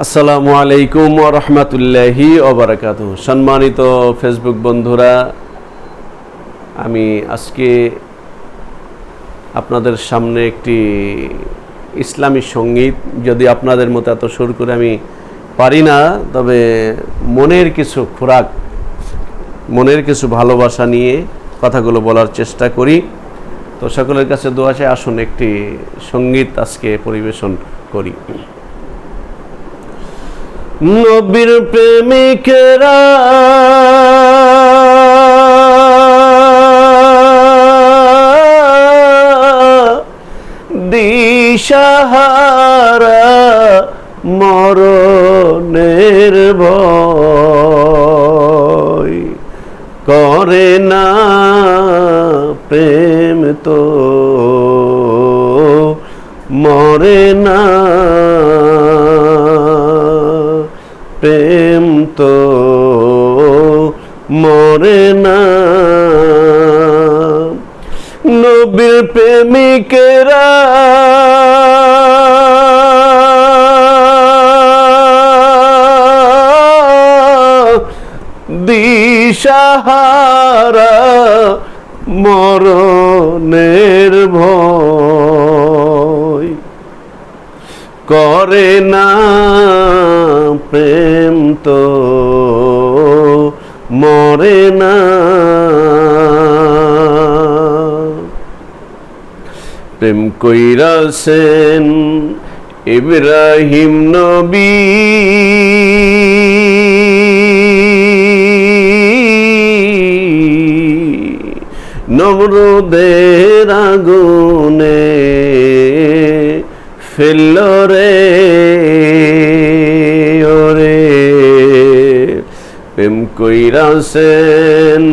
আসসালামু আলাইকুম রহমতুল্লাহি ওবরাকাত সম্মানিত ফেসবুক বন্ধুরা, আমি আজকে আপনাদের সামনে একটি ইসলামী সংগীত, যদি আপনাদের মতো এত সুর করে আমি পারি না, তবে মনের কিছু খোরাক, মনের কিছু ভালোবাসা নিয়ে কথাগুলো বলার চেষ্টা করি। তো সকলের কাছে দোয়াশে আসুন একটি সংগীত আজকে পরিবেশন করি। নবীর প্রেমিকেরা। দিশাহারা মরণের করে না প্রেম তো। মরে না প্রেম তো মরে না। নবীর প্রেমিকেরা দিশাহারা মরণের ভয় করে না। প্রেম তো মরে না। প্রেম কইরাছেন ইব্রাহিম নবী। নমরুদের আগুনে ফেলল কইরাছেন।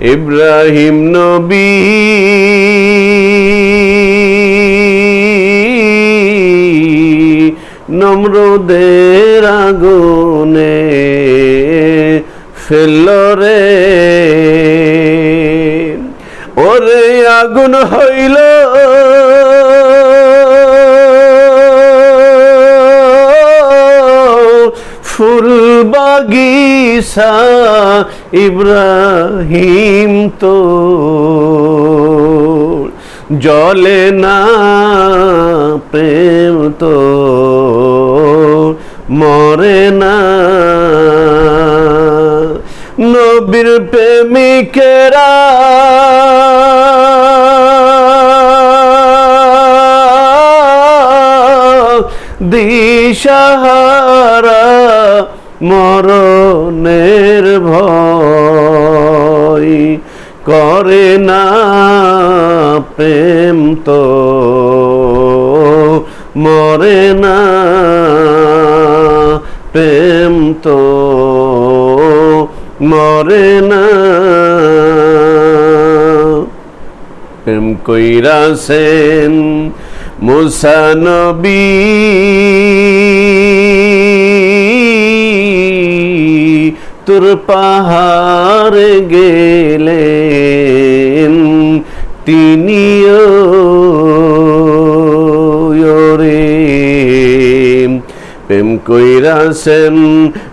ইব্রাহিম নবী। নম্রদের আগুনে ফেলল রে। ওরে আগুন হইল ফুল বাগিসা ইব্রাহিম তো জলে না প্রেম তো মরে না দিশাহারা মরণের ভয় করে না প্রেম তো, মরে না প্রেম তো, মরে না। প্রেম কইরাছেন মুসানবী তোর পাহাড় গেলেন তিনিও রে প্রেম কইরাছেন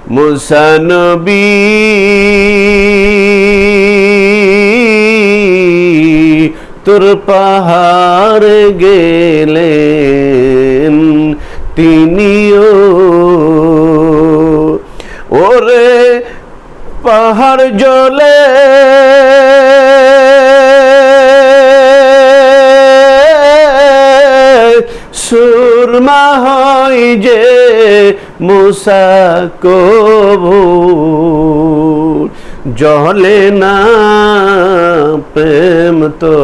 মুসানবী তোর পাহাড় গেলেন তিনিও। ওরে পাহাড় জলে সুরমা হয় যে মুসা কবু জলে না প্রেম তো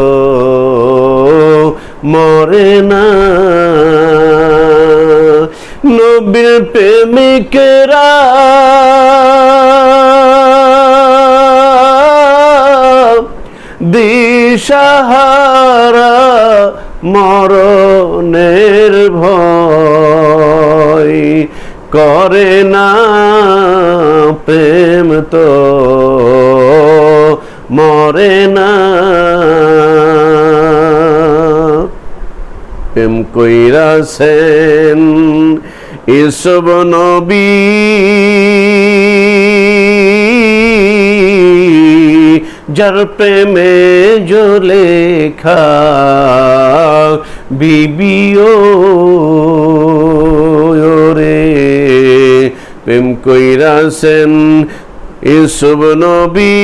মরে না। নবীর প্রেমিকেরা দিশাহারা মরণের ভয় করে না প্রেম তো মরে না। প্রেম কইরাছেন এসব নবী। যার প্রেমে জলে খা বিবিও রে। প্রেম কইরাছেন এসব নবী।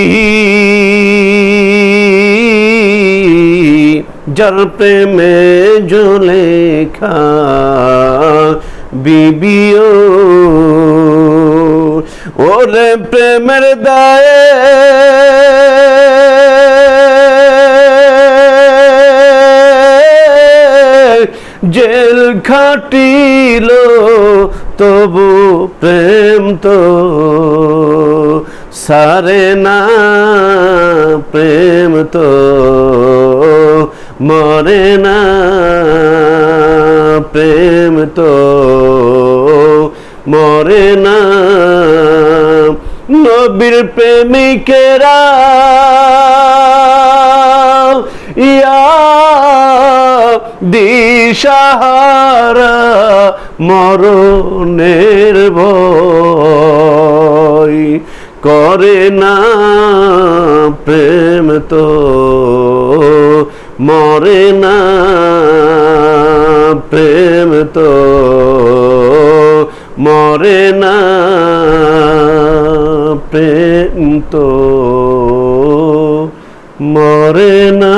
যার প্রেমে জলে খা বিবিও ওরে প্রেমের দায়ে জেল খাটিল তবু প্রেম তো সারে না প্রেম তো মরে না প্রেম তো, মরে না নবীর প্রেমিকেরা। ইয়া দিশাহারা মরণের ভয় করে না প্রেম তো। মরে না প্রেম তো মরে না প্রেম তো মরে না।